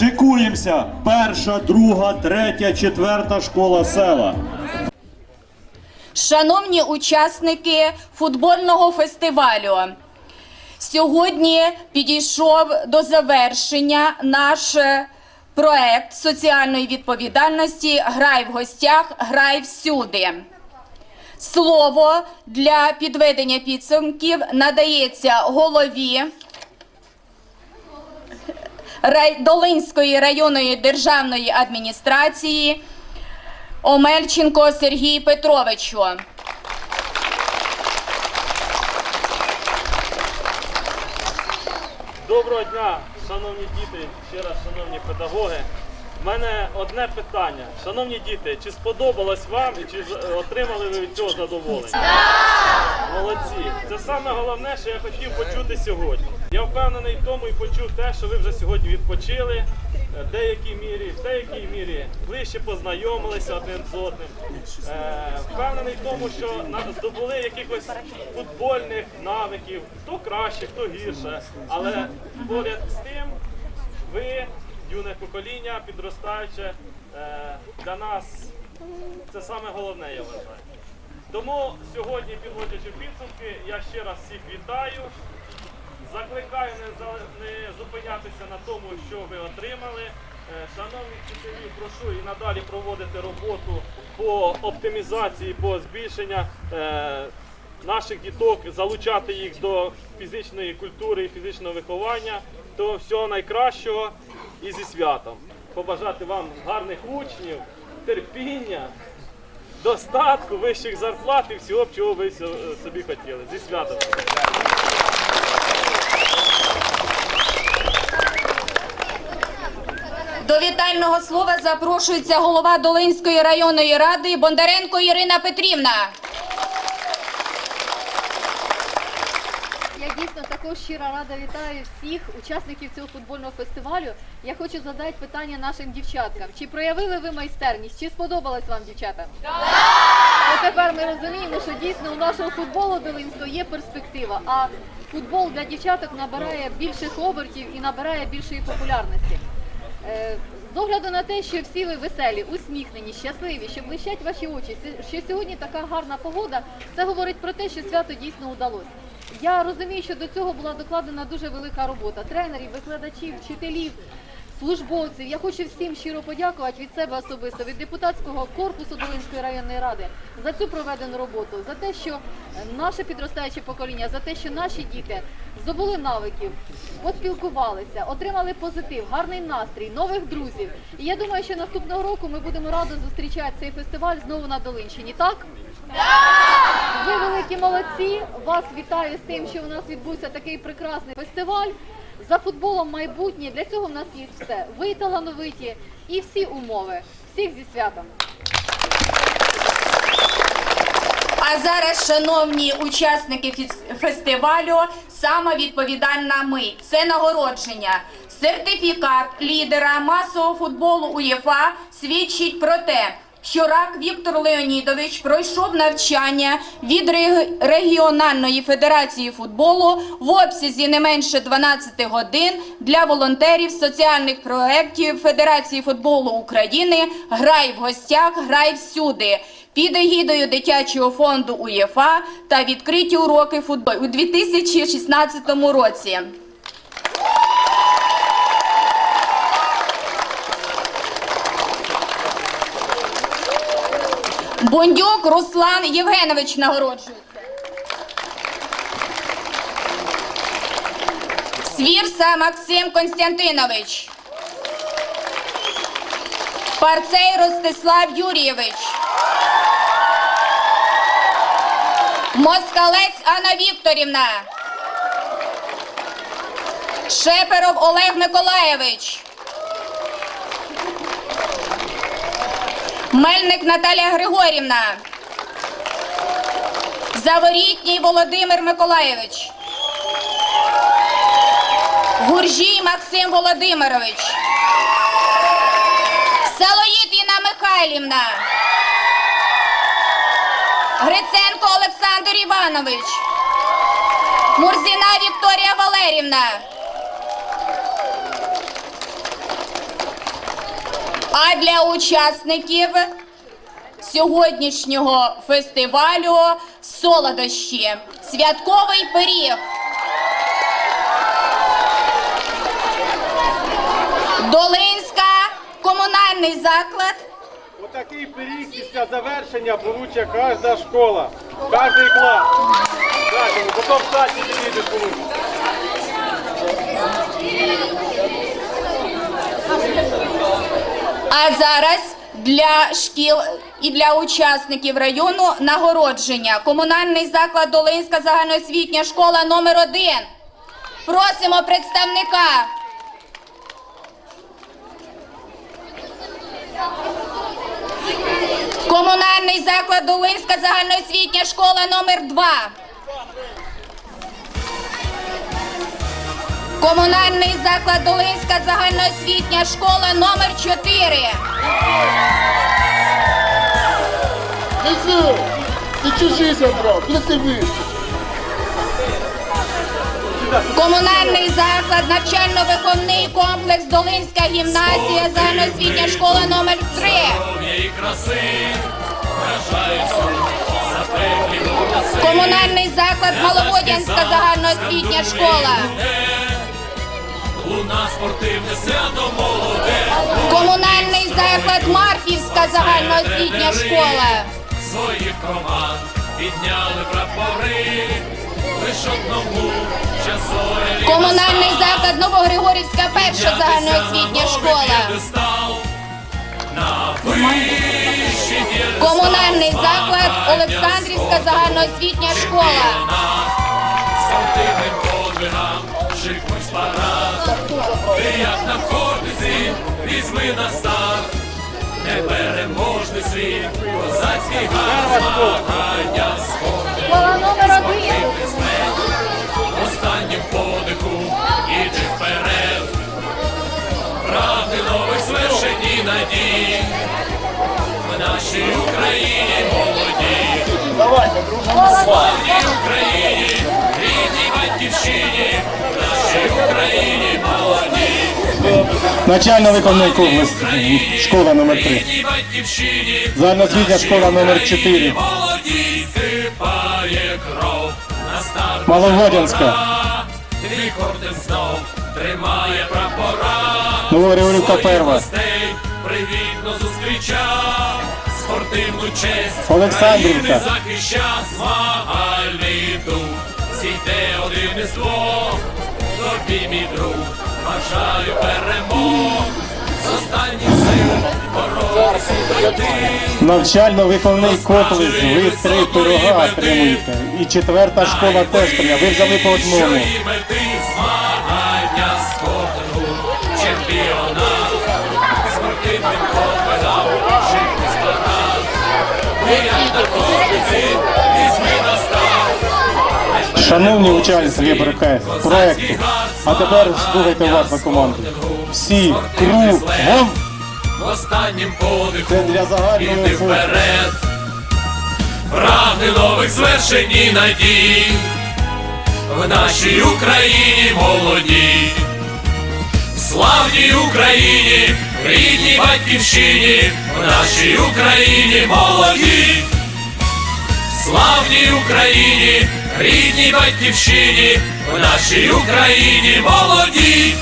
Шикуємося! Перша, друга, третя, четверта школа села. Шановні учасники футбольного фестивалю, сьогодні підійшов до завершення наш е, проект соціальної відповідальності Грай в гостях, грай всюди. Слово для підведення підсумків надається голові Долинської районної державної адміністрації Омельченко Сергій Петровичу. Доброго дня, шановні діти, ще раз шановні педагоги. У мене одне питання. Шановні діти, чи сподобалось вам і чи отримали ви від цього задоволення? Молодці. Це саме головне, що я хотів почути сьогодні. Я впевнений в тому і почув те, що ви вже сьогодні відпочили. е, В деякій мірі, в деякій мірі ближче познайомилися один з одним. Е, впевнений в тому, що здобули якихось футбольних навиків, хто краще, хто гірше. Але поряд з тим, ви, юне покоління, підростаюче, е, для нас це саме головне, я вважаю. Тому сьогодні, підводячи підсумки, я ще раз всіх вітаю. Закликаю не, зупинятися на тому, що ви отримали. Е, Шановні вчителі, прошу і надалі проводити роботу по оптимізації, по збільшенню е, наших діток, залучати їх до фізичної культури і фізичного виховання. То всього найкращого і зі святом. Побажати вам гарних учнів, терпіння, достатку, вищих зарплат і всього, чого ви собі хотіли. Зі святом! До вітального слова запрошується голова Долинської районної ради Бондаренко Ірина Петрівна. Я дійсно також щиро рада вітаю всіх учасників цього футбольного фестивалю. Я хочу задати питання нашим дівчаткам. Чи проявили ви майстерність? Чи сподобалось вам дівчата? Так! тепер ми розуміємо, що дійсно у нашого футболу Долинського є перспектива, а футбол для дівчаток набирає більших обертів і набирає більшої популярності. Е, З огляду на те, що всі ви веселі, усміхнені, щасливі, що блищать ваші очі, що сьогодні така гарна погода, це говорить про те, що свято дійсно удалось. Я розумію, що до цього була докладена дуже велика робота тренерів, викладачів, вчителів, службовців. Я хочу всім щиро подякувати від себе особисто, від депутатського корпусу Долинської районної ради за цю проведену роботу, за те, що наше підростаюче покоління, за те, що наші діти здобули навиків, поспілкувалися, отримали позитив, гарний настрій, нових друзів. І я думаю, що наступного року ми будемо радо зустрічати цей фестиваль знову на Долинщині. Так? Ви великі молодці. Вас вітаю з тим, що у нас відбувся такий прекрасний фестиваль. За футболом майбутнє. Для цього в нас є все. Ви талановиті і всі умови. Всіх зі святом. А зараз, шановні учасники фестивалю, сама відповідальна мить це нагородження. Сертифікат лідера масового футболу УЄФА свідчить про те, що рак Віктор Леонідович пройшов навчання від регіональної федерації футболу в обсязі не менше 12 годин для волонтерів соціальних проєктів Федерації футболу України Грай в гостях, грай всюди під егідою дитячого фонду УЄФА та відкриті уроки футболу у 2016 році. Бондюк Руслан Євгенович нагороджується. Свірса Максим Константинович. Парцей Ростислав Юрійович. Москалець Анна Вікторівна. Шеперов Олег Миколаєвич. Мельник Наталія Григорівна. Заворітній Володимир Миколаєвич. Гуржій Максим Володимирович. Салоїд Інна Михайлівна. Гриценко Олександр Іванович. Мурзіна Вікторія Валерівна. А для учасників сьогоднішнього фестивалю солодощі. Святковий пиріг. Долинська комунальний заклад. Отакий пиріг після завершення получить кожна школа, кожний клас. Потім статі діти получать. А зараз для шкіл і для учасників району нагородження. Комунальний заклад Долинська загальноосвітня школа номер 1 Просимо представника. Комунальний заклад Долинська загальноосвітня школа номер 2 Комунальний заклад Долинська загальноосвітня школа номер 4 Несу! Ти чужий забрав, вище. Комунальний заклад, навчально-виховний комплекс Долинська гімназія, загальноосвітня школа номер 3 Комунальний заклад Маловодянська загальноосвітня школа. Комунальний заклад Марфівська загальноосвітня школа. своїх команд підняли прапори, лиш одному часові Комунальний заклад Новогригорівська перша загальноосвітня школа. на Комунальний заклад Олександрівська загальноосвітня школа. Подвигам, парад. Ти як на хортиці, візьми на старт, непереможний світ, козацький газ, змагання один. останнім подиху іди вперед, правди нових звершень і надій, в нашій Україні молоді, славній Україні, рідній батьківщині, Україні молоді, Начально-виховний комплекс школа номер 3 рідній батьківщині, Загальноосвітня школа номер 4 молоді скипає кров на старт. Маловодянська. Тримає прапора. Перша Гостей привітно зустрічав. Спортивну честь Олександрівка. захища змагальний дух. Сійте один із двох, тобі мій друг, бажаю перемог. З останніх сил боротися. Навчально-виховний комплекс. Ви три пирога отримуєте. І четверта школа теж прийняла. Ви взяли по одному. Мети змагання спорту, чемпіонат, спортивним подвигам, жити. Ти як на візьми старт. Шановні учасники проекту, а тепер слухайте уважно команду. Всі кругом Останнім подиху Це для загального іди вперед. Прагни нових звершень і надій. В нашій Україні молоді. В славній Україні, в рідній батьківщині, в нашій Україні молоді. В славній Україні, рідній батьківщині, в нашій Україні молоді.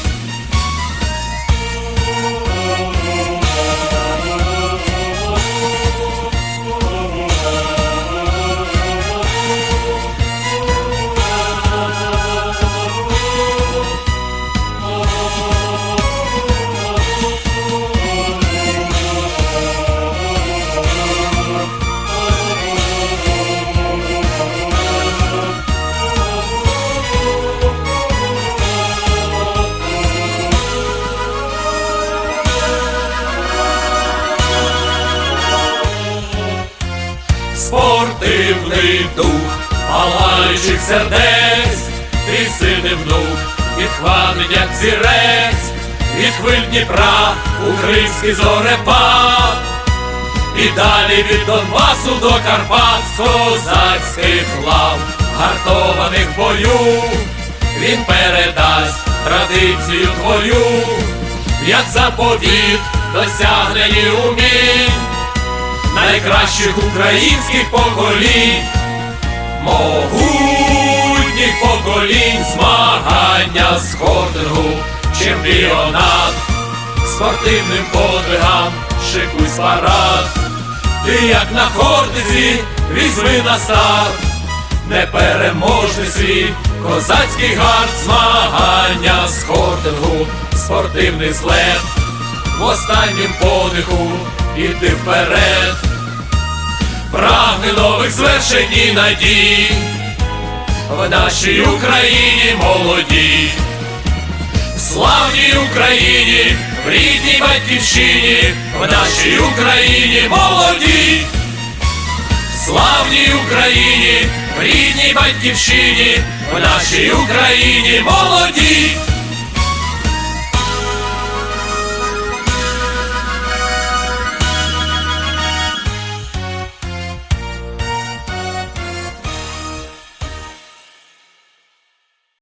Палаючих сердець, ти сини внук, підхватить, як зірець, від хвиль Дніпра у кримський зорепад, і далі від Донбасу до Карпат козацьких лав, гартованих бою, він передасть традицію твою, як заповіт досягнені умінь найкращих українських поколінь, могутніх поколінь, змагання з хортингу, чемпіонат, спортивним подвигам, шикуй парад. Ти як на хортиці, візьми на старт, непереможний світ, козацький гард, змагання з хортингу, спортивний злет, в останнім подиху іди вперед, прагни нових звершень і надій, в нашій Україні молоді, в славній Україні, в рідній батьківщині, в нашій Україні молоді, в славній Україні, в рідній батьківщині, в нашій Україні молоді.